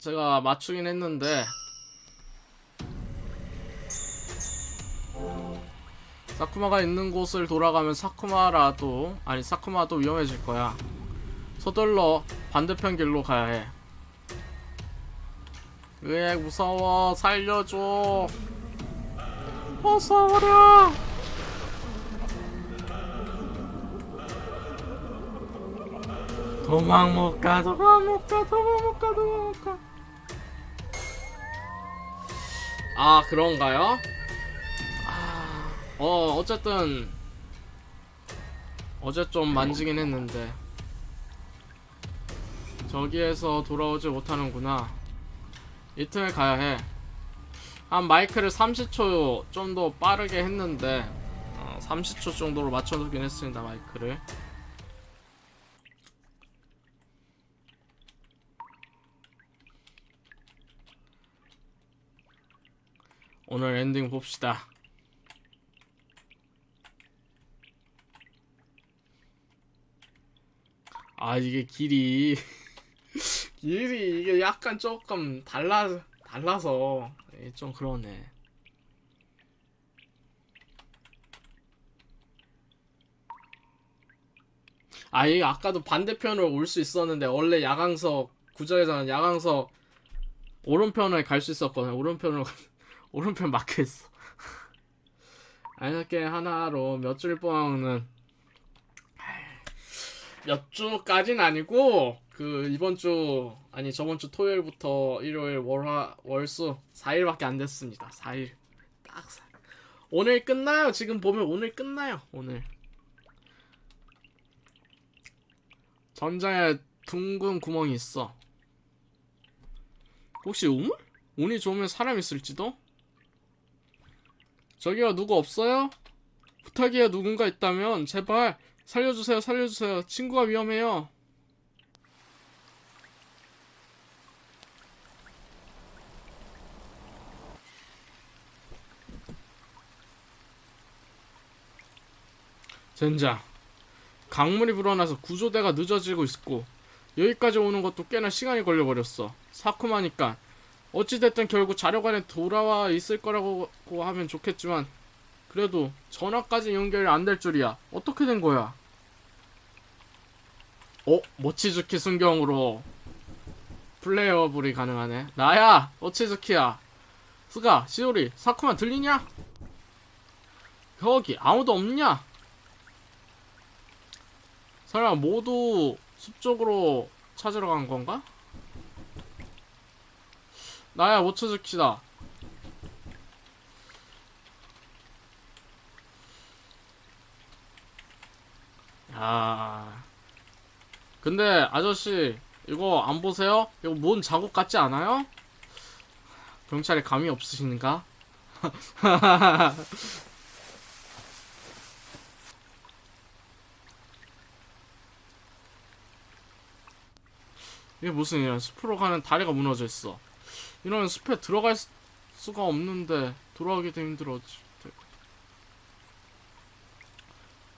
제가 맞추긴 했는데 사쿠마가 있는 곳을 돌아가면 사쿠마라도 아니 사쿠마도 위험해질 거야. 서둘러 반대편 길로 가야 해. 으에 무서워 살려줘. 어서 오라. 도망 못 가, 도망 못 가, 도망 못 가, 도망 못 가. 아 그런가요? 아, 어 어쨌든 어제 좀 만지긴 했는데 저기에서 돌아오지 못하는구나. 이틀 가야 해. 한 마이크를 30초 좀 더 빠르게 했는데 어, 30초 정도로 맞춰두긴 했습니다 마이크를. 오늘 엔딩 봅시다. 아 이게 길이 길이 이게 약간 조금 달라 달라서 예, 좀 그러네. 아 이게 아까도 반대편으로 올 수 있었는데 원래 야광석 구조에서는 야광석 오른편을 갈 수 있었거든. 오른편으로 가- 오른편 막혀 있어. 알게 하나로 몇 줄 뽑아먹는 몇 주까진 아니고 그 이번 주 아니 저번 주 토요일부터 일요일 월화 월수 4일밖에 안 됐습니다. 4일 딱 4일. 오늘 끝나요. 지금 보면 오늘 끝나요. 오늘 전자에 둥근 구멍이 있어. 혹시 우물? 운이 좋으면 사람 있을지도? 저기요 누구 없어요? 부탁이에요 누군가 있다면. 제발 살려주세요 살려주세요. 친구가 위험해요. 젠장 강물이 불어나서 구조대가 늦어지고 있고 여기까지 오는 것도 꽤나 시간이 걸려버렸어. 사쿠마니까 어찌됐든 결국 자료관에 돌아와 있을 거라고 하면 좋겠지만 그래도 전화까지 연결이 안 될 줄이야 어떻게 된 거야 어? 모치즈키 순경으로 플레이어블이 가능하네 나야 모치즈키야 스가 시오리 사쿠마 들리냐? 여기 아무도 없냐? 설마 모두 숲 쪽으로 찾으러 간 건가? 나야 모츠즈키다. 야. 근데 아저씨 이거 안 보세요? 이거 뭔 자국 같지 않아요? 경찰에 감이 없으신가? 이게 무슨 일이야? 숲으로 가는 다리가 무너져 있어. 이러면 숲에 들어갈 수- 수가 없는데 돌아오기도 힘들었지.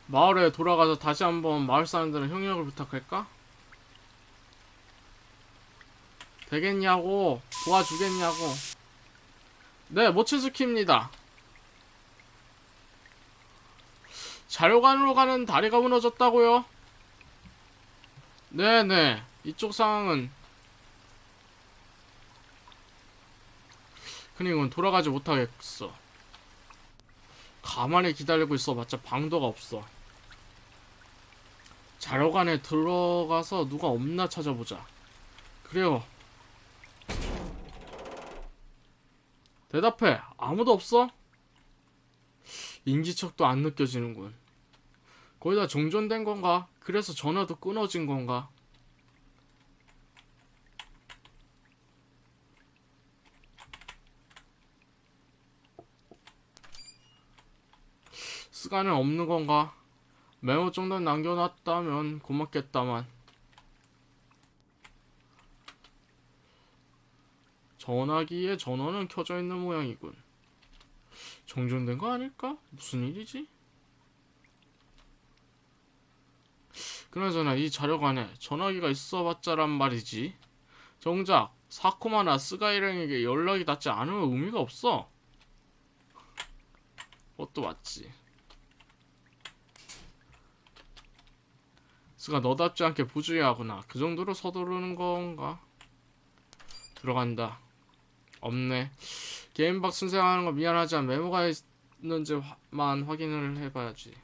마을에 돌아가서 다시 한번 마을 사람들은 협력을 부탁할까? 되겠냐고 도와주겠냐고 네 모치즈키입니다 자료관으로 가는 다리가 무너졌다고요? 네네 이쪽 상황은 그니까 돌아가지 못하겠어. 가만히 기다리고 있어봤자 방도가 없어. 자료관에 들어가서 누가 없나 찾아보자. 그래요. 대답해. 아무도 없어? 인지척도 안 느껴지는군. 거의 다 종전된 건가? 그래서 전화도 끊어진 건가? 시간은 없는 건가? 메모 정도 남겨놨다면 고맙겠다만. 전화기에 전원은 켜져 있는 모양이군. 정전된 거 아닐까? 무슨 일이지? 그나저나 이 자료관에 전화기가 있어봤자란 말이지. 정작 사쿠마나 스가이랭에게 연락이 닿지 않으면 의미가 없어. 그것도 맞지. 스가 너답지 않게 부주의하구나. 그 정도로 서두르는 건가? 들어간다. 없네. 게임박 순생하는 거 미안하지만 메모가 있는지만 확인을 해봐야지.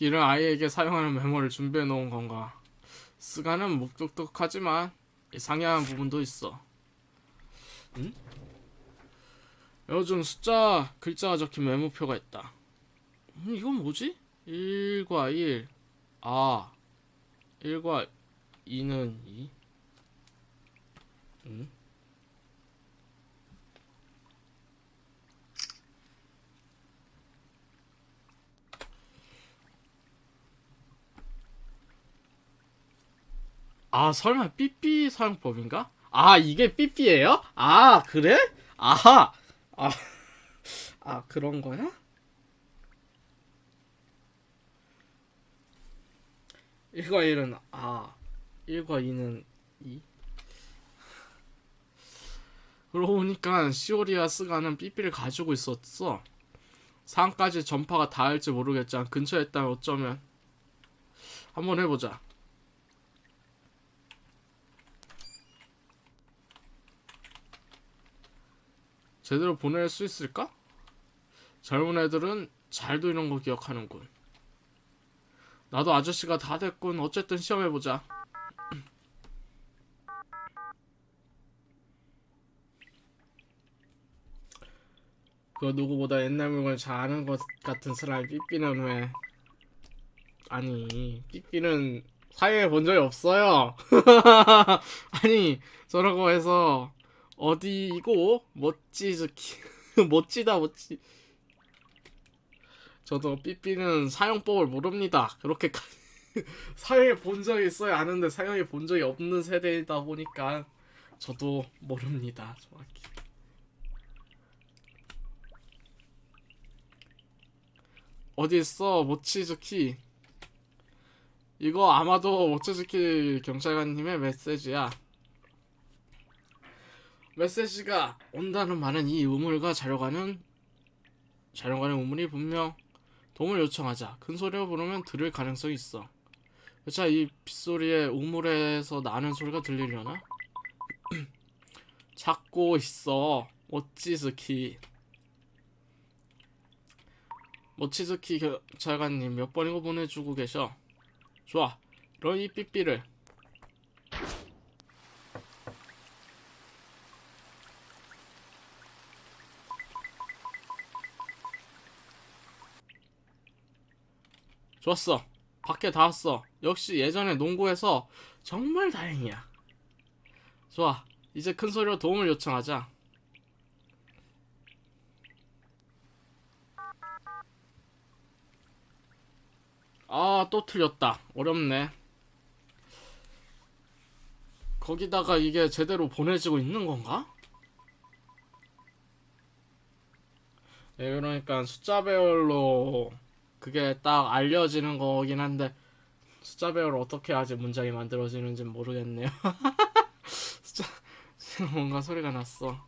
이런 아이에게 사용하는 메모를 준비해 놓은 건가? 스가는 묵뚝뚝하지만 상이한 부분도 있어. 응? 요즘 숫자 글자가 적힌 메모표가 있다. 음, 이건 뭐지? 1과 1. 아. 1과 2는 2. 음? 아, 설마 삐삐 사용법인가? 아, 이게 삐삐예요? 아, 그래? 아하. 아. 아, 그런 거야? 1과 1은 아, 1과 2는 2. 그러고 보니까 시오리아 스가는 삐삐를 가지고 있었어. 상까지 전파가 닿을지 모르겠지만 근처에 있다면 어쩌면 한번 해보자. 제대로 보낼 수 있을까? 젊은 애들은 잘도 이런 거 기억하는군. 나도 아저씨가 다 됐군. 어쨌든 시험해보자. 그 누구보다 옛날 물건을 잘 아는 것 같은 사람이 삐삐는 왜? 아니, 삐삐는 사회에 본 적이 없어요. 아니, 저라고 해서 어디고 멋지즈키 멋지다 멋지. 저도 삐삐는 사용법을 모릅니다. 그렇게 사용해 본 적이 있어야 아는데 사용해 본 적이 없는 세대이다 보니까 저도 모릅니다. 정확히. 어디 있어 모치즈키? 이거 아마도 모치즈키 경찰관님의 메시지야. 메시지가 온다는 말은 이 우물과 자료관은 자료관의 우물이 분명 도움을 요청하자 큰 소리로 부르면 들을 가능성이 있어. 자, 이 빗소리에 우물에서 나는 소리가 들리려나? 찾고 있어. 모치즈키. 모치즈키 경찰관님 몇 번이고 보내주고 계셔. 좋아. 그럼 이 삐삐를 좋았어. 밖에 다 왔어. 역시 예전에 농구에서 정말 다행이야. 좋아. 이제 큰 소리로 도움을 요청하자. 아, 또 틀렸다. 어렵네. 거기다가 이게 제대로 보내지고 있는 건가? 네, 그러니까 숫자 배열로 그게 딱 알려지는 거긴 한데 숫자 배열을 어떻게 하지 문장이 만들어지는지 모르겠네요. 숫자 뭔가 소리가 났어.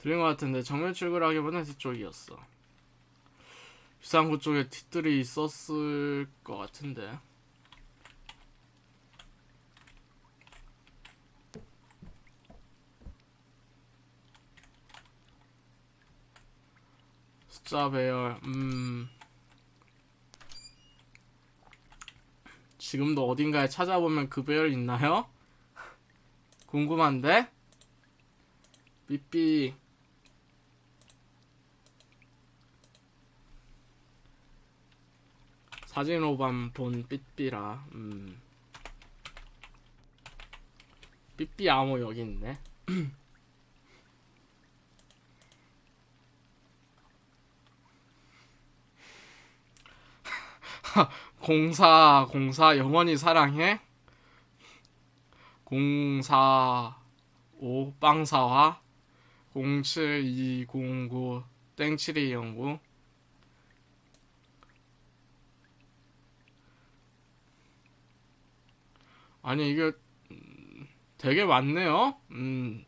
들린 것 같은데 정면 출구라기보다는 뒤쪽이었어. 비상구 쪽에 뒷뜰이 있었을 것 같은데. 숫자 배열, 음. 지금도 어딘가에 찾아보면 그 배열 있나요? 궁금한데? 삐삐. 사진로만 본 삐삐라, 음. 삐삐 암호 여기 있네. 공사 공사 영원히 사랑해 공사 오 빵사와 07209 땡7209 아니 이게 음, 되게 많네요. 음.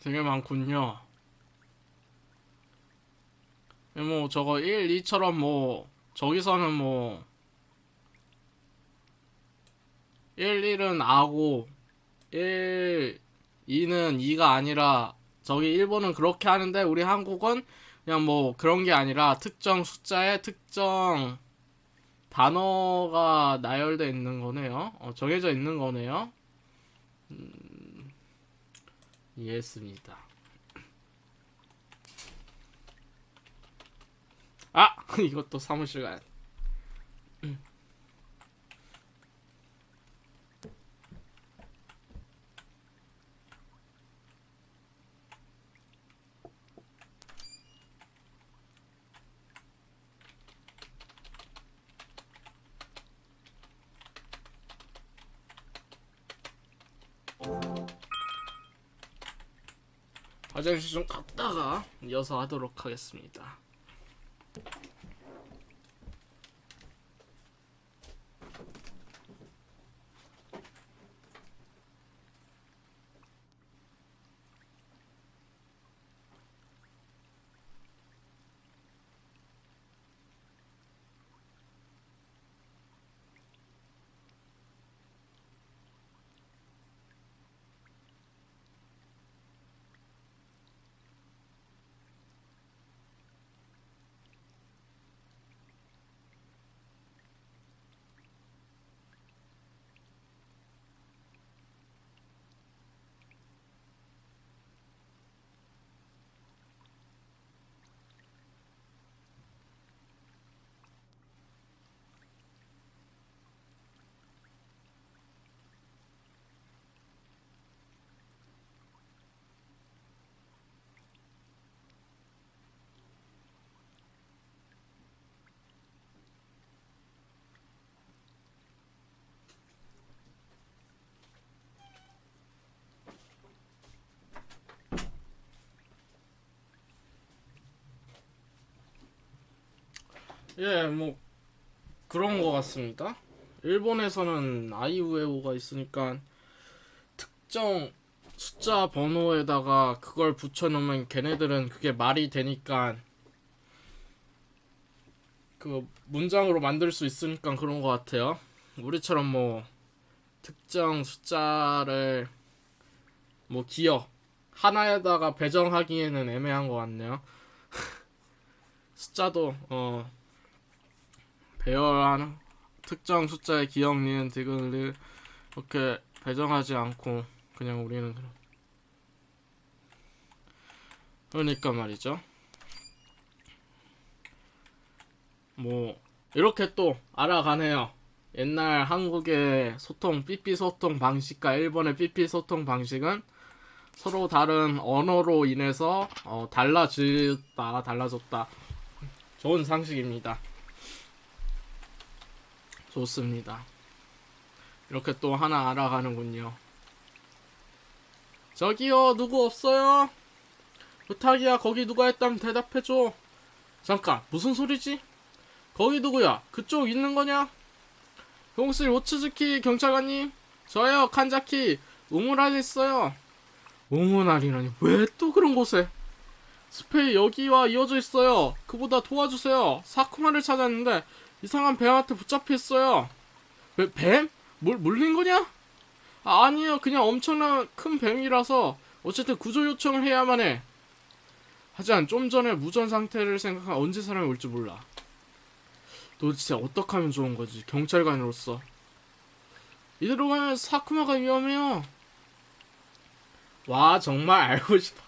되게 많군요. 뭐 저거 1, 2처럼 뭐 저기서는 뭐 1, 1은 아고 1, 2는 2가 아니라 저기 일본은 그렇게 하는데 우리 한국은 그냥 뭐 그런 게 아니라 특정 숫자에 특정 단어가 나열돼 있는 거네요. 어, 정해져 있는 거네요. 음, 이해했습니다. 아! 이것도 사무실 가야 돼. 화장실 좀 갔다가 이어서 하도록 하겠습니다. 예, 뭐 그런 거 같습니다. 일본에서는 아이우에오가 있으니까 특정 숫자 번호에다가 그걸 붙여놓으면 걔네들은 그게 말이 되니까 그 문장으로 만들 수 있으니까 그런 거 같아요. 우리처럼 뭐 특정 숫자를 뭐 기억 하나에다가 배정하기에는 애매한 것 같네요. 숫자도 어 배열하는 특정 숫자의 기억, 니은, 디귿을 이렇게 배정하지 않고 그냥 우리는 그러니까 말이죠. 뭐 이렇게 또 알아가네요. 옛날 한국의 소통 삐삐 소통 방식과 일본의 삐삐 소통 방식은 서로 다른 언어로 인해서 어, 달라졌다 달라졌다 좋은 상식입니다. 좋습니다. 이렇게 또 하나 알아가는군요. 저기요, 누구 없어요? 부탁이야, 거기 누가 했다면 대답해줘. 잠깐, 무슨 소리지? 거기 누구야? 그쪽 있는 거냐? 용실 오츠즈키 경찰관님, 저요, 칸자키, 우무랄 있어요. 우무랄이라니, 왜 또 그런 곳에? 스페이 여기와 이어져 있어요. 그보다 도와주세요. 사쿠마를 찾았는데 이상한 뱀한테 붙잡혀 있어요. 뱀? 뱀? 물, 물린 거냐? 아, 아니요. 그냥 엄청난 큰 뱀이라서 어쨌든 구조 요청을 해야만 해. 하지만 좀 전에 무전 상태를 생각하면 언제 사람이 올지 몰라. 도대체 어떻게 하면 좋은 거지? 경찰관으로서. 이대로 가면 사쿠마가 위험해요. 와, 정말 알고 싶었다.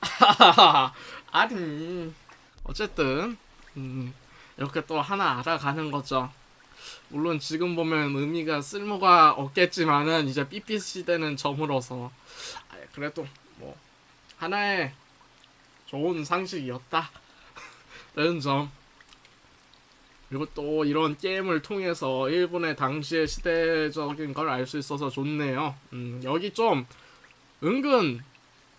아니. 어쨌든 음, 이렇게 또 하나 알아가는 거죠. 물론 지금 보면 의미가 쓸모가 없겠지만은 이제 삐삐 시대는 저물어서 아, 그래도 뭐 하나의 좋은 상식이었다. 라는 점 그리고 또 이런 게임을 통해서 일본의 당시의 시대적인 걸 알 수 있어서 좋네요. 음, 여기 좀 은근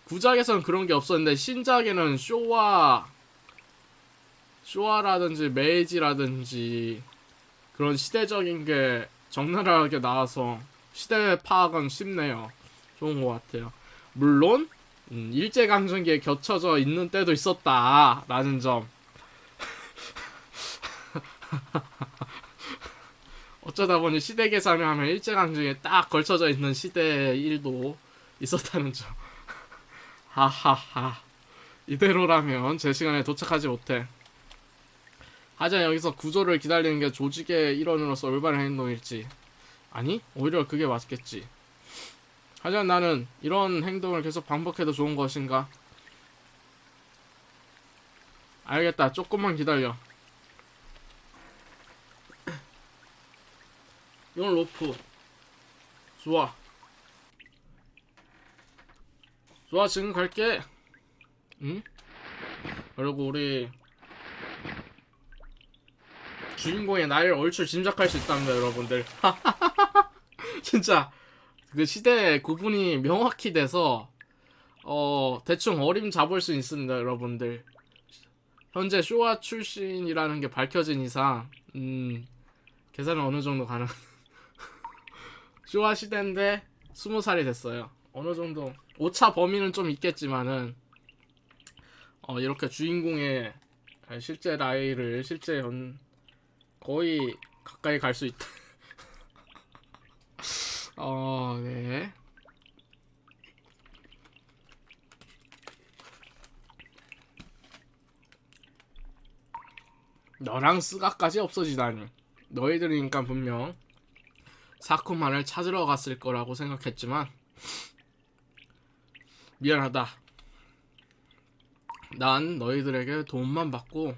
구작에선 그런 게 없었는데 신작에는 쇼와 쇼와라든지 메이지라든지 그런 시대적인 게 적나라하게 나와서 시대 파악은 쉽네요. 좋은 것 같아요. 물론 음, 일제강점기에 겹쳐져 있는 때도 있었다라는 점. 어쩌다 보니 시대 계산을 하면 일제강점기에 딱 걸쳐져 있는 시대의 일도 있었다는 점. 하하하. 이대로라면 제 시간에 도착하지 못해. 하지만 여기서 구조를 기다리는 게 조직의 일원으로서 올바른 행동일지. 아니, 오히려 그게 맞겠지. 하지만 나는 이런 행동을 계속 반복해도 좋은 것인가? 알겠다. 조금만 기다려. 이건 로프. 좋아. 좋아, 지금 갈게. 응? 그리고 우리 주인공의 나이를 얼추 짐작할 수 있답니다, 여러분들. 진짜 그 시대 구분이 명확히 돼서 어 대충 어림 잡을 수 있습니다, 여러분들. 현재 쇼와 출신이라는 게 밝혀진 이상 음 계산은 어느 정도 가능. 쇼와 시대인데 스무 살이 됐어요. 어느 정도 오차 범위는 좀 있겠지만은 어 이렇게 주인공의 실제 나이를 실제 연 거의 가까이 갈 수 있다. 어, 네. 너랑 스가까지 없어지다니. 너희들이니까 분명 사쿠만을 찾으러 갔을 거라고 생각했지만 미안하다. 난 너희들에게 도움만 받고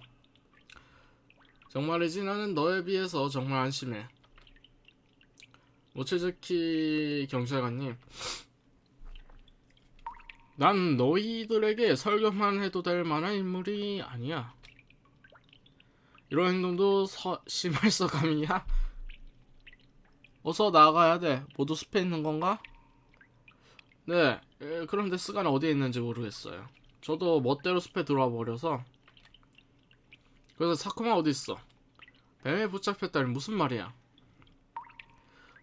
정말이지 나는 너에 비해서 정말 안심해. 모체즈키 경찰관님, 난 너희들에게 설교만 해도 될 만한 인물이 아니야. 이런 행동도 서, 심할 서감이야? 어서 나가야 돼. 모두 숲에 있는 건가? 네. 에, 그런데 스가는 어디에 있는지 모르겠어요. 저도 멋대로 숲에 들어와 버려서. 그래서 사쿠마 어디 있어? 뱀에 붙잡혔다니 무슨 말이야?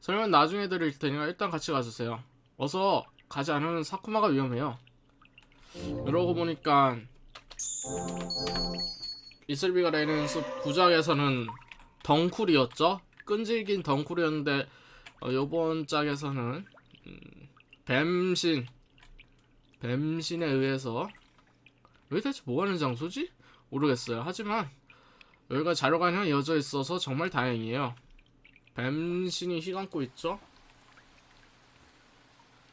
설명 나중에 드릴 테니까 일단 같이 가주세요. 어서 가지 않으면 사쿠마가 위험해요. 이러고 보니까 이슬비가 내는 숲 구작에서는 덩쿨이었죠. 끈질긴 덩쿨이었는데 어, 요번 짝에서는 음, 뱀신 뱀신에 의해서 여기 대체 뭐하는 장소지? 모르겠어요. 하지만 여기가 자료관이랑 이어져 있어서 정말 다행이에요. 뱀신이 휘감고 있죠?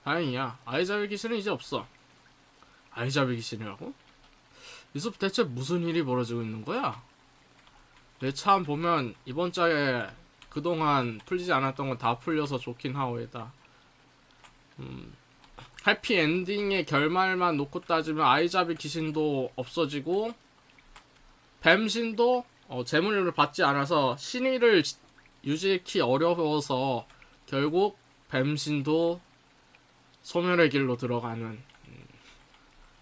다행이야. 아이자벨 귀신은 이제 없어. 아이자벨 귀신이라고? 이숲 대체 무슨 일이 벌어지고 있는 거야? 내 참 보면 이번 짝에 그동안 풀리지 않았던 건 다 풀려서 좋긴 하오에다. 음, 해피 엔딩의 결말만 놓고 따지면 아이자벨 귀신도 없어지고 뱀신도 어, 재물을 받지 않아서 신의를 지- 유지키 어려워서 결국 뱀신도 소멸의 길로 들어가는 음,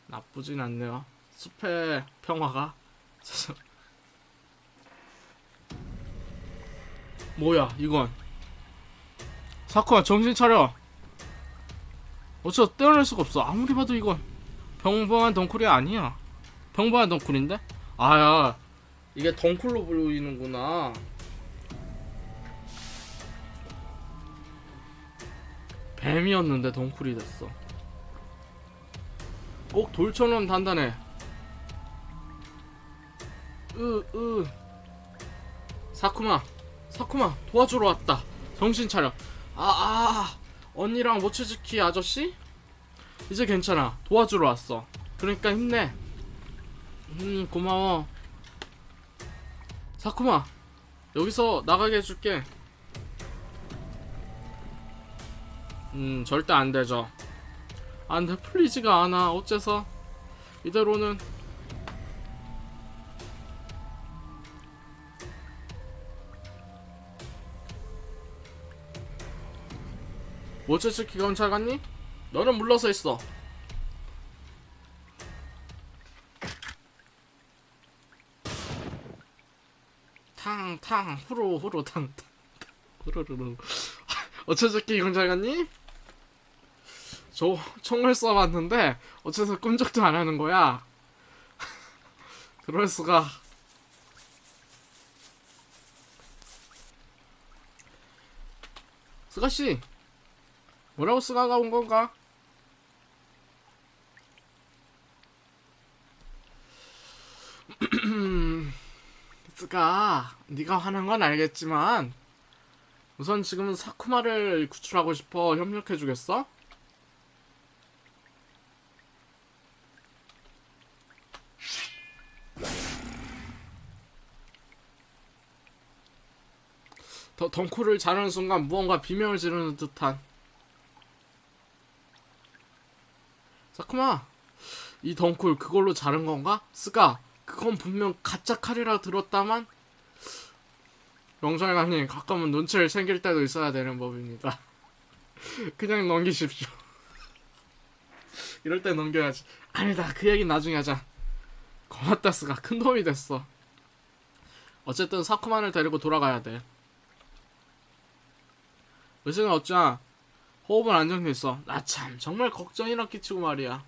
나쁘진 않네요. 숲의 평화가. 뭐야 이건. 사쿠야 정신 차려. 어쩌 떼어낼 수가 없어. 아무리 봐도 이건 평범한 덩쿨이 아니야. 평범한 덩쿨인데 아야 이게 덩쿨로 보이는구나. 뱀이었는데 덩쿨이 됐어. 꼭 돌처럼 단단해. 으으. 사쿠마 사쿠마 도와주러 왔다. 정신 차려. 아아 언니랑 모츠즈키 아저씨? 이제 괜찮아. 도와주러 왔어. 그러니까 힘내 음 고마워. 사쿠마 여기서 나가게 해줄게. 음 절대 안 되죠. 안돼 풀리지가 않아. 어째서? 이대로는. 뭐 모츠츠키 검찰관님 너는 물러서 있어. 탕탕 후루 후루 탕탕 후루루루 어째저끼 경찰관님? 저 총을 쏴봤는데 어째서 꿈쩍도 안 하는 거야? 그럴 수가. 스가 씨, 뭐라고 스가가 온 건가? 스가, 네가 화난 건 알겠지만 우선 지금은 사쿠마를 구출하고 싶어 협력해 주겠어? 더 덩코를 자르는 순간 무언가 비명을 지르는 듯한 사쿠마 이 덩쿨 그걸로 자른 건가? 스가 그건 분명 가짜 칼이라 들었다만 영장관님 가끔은 눈치를 챙길 때도 있어야 되는 법입니다 그냥 넘기십시오 이럴 때 넘겨야지 아니다 그 얘기 나중에 하자 고맙다 스가 큰 도움이 됐어 어쨌든 사쿠만을 데리고 돌아가야 돼 의식은 어쩌나 호흡은 안정돼 있어. 나 참 정말 걱정이나 끼치고 말이야.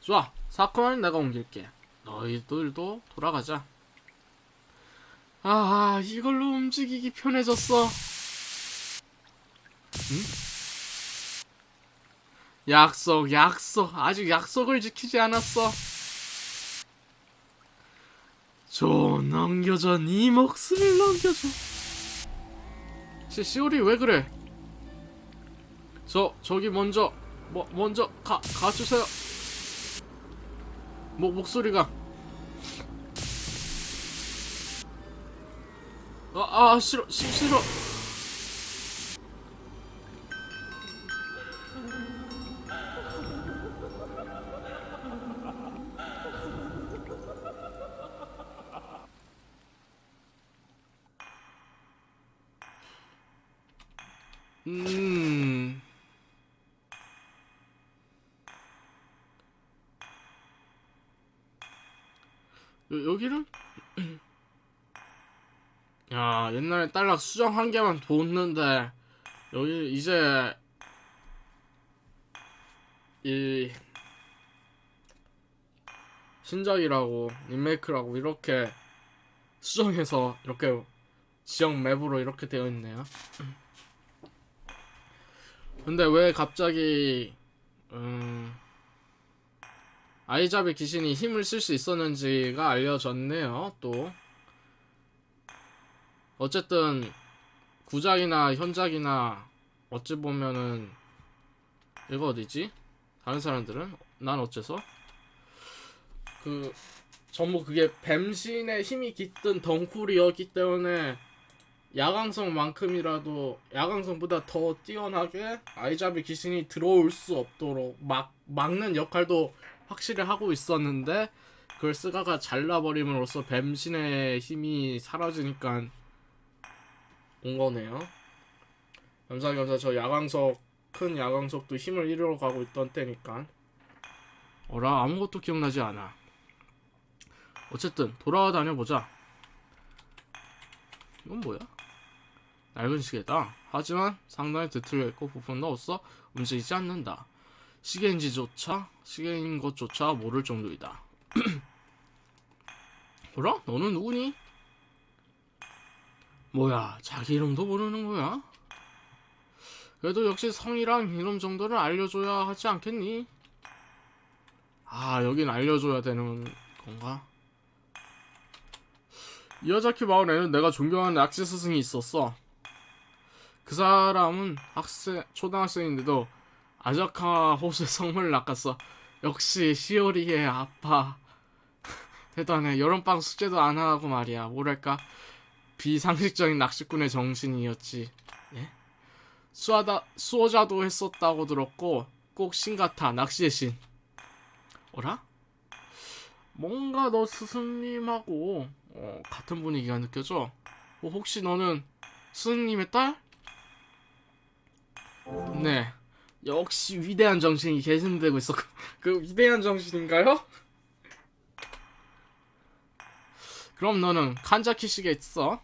좋아, 사건은 내가 옮길게. 너희들도 돌아가자. 아, 이걸로 움직이기 편해졌어. 응? 약속, 약속. 아직 약속을 지키지 않았어. 줘, 넘겨줘. 네 목숨을 넘겨줘. 시, 시오리 왜 그래? 저 저기 먼저 뭐 먼저 가 가주세요. 뭐 목소리가 아, 아 싫어 시, 싫어 음 여, 여기 옛날에 딸락 수정 한 개만 뒀는데 여기 이제 이 신작이라고 리메이크라고 이렇게 수정해서 이렇게 지역 맵으로 이렇게 되어 있네요. 근데 왜 갑자기 음 아이잡의 귀신이 힘을 쓸 수 있었는지가 알려졌네요. 또 어쨌든 구작이나 현작이나 어찌 보면은 이거 어디지? 다른 사람들은 난 어째서 그 전부 그게 뱀신의 힘이 깃든 덩쿨이었기 때문에 야광성만큼이라도 야광성보다 더 뛰어나게 아이잡의 귀신이 들어올 수 없도록 막 막는 역할도 확실히 하고 있었는데 그걸 스가가 잘라버림으로써 뱀신의 힘이 사라지니까 온 거네요. 겸사겸사 저 야광석 큰 야광석도 힘을 잃어가고 있던 때니까 어라 아무것도 기억나지 않아. 어쨌든 돌아다녀 보자. 이건 뭐야? 낡은 시계다. 하지만 상당히 뒤틀려 있고 부품도 없어 움직이지 않는다. 시계인지조차 시계인 것조차 모를 정도이다. 뭐라? 너는 누구니? 뭐야? 자기 이름도 모르는 거야? 그래도 역시 성이랑 이름 정도는 알려줘야 하지 않겠니? 아 여긴 알려줘야 되는 건가? 이어자키 마을에는 내가 존경하는 낚시 스승이 있었어. 그 사람은 학생 초등학생인데도 아자카 호수의 성물을 낚았어. 역시 시오리의 아빠. 대단해. 여름방 숙제도 안 하고 말이야. 뭐랄까 비상식적인 낚시꾼의 정신이었지. 예? 수하다, 수호자도 했었다고 들었고 꼭 신같아 낚시의 신. 어라? 뭔가 너 스승님하고 어, 같은 분위기가 느껴져. 어, 혹시 너는 스승님의 딸? 네. 역시 위대한 정신이 계승되고 있어. 그 위대한 정신인가요? 그럼 너는 칸자키시겠어?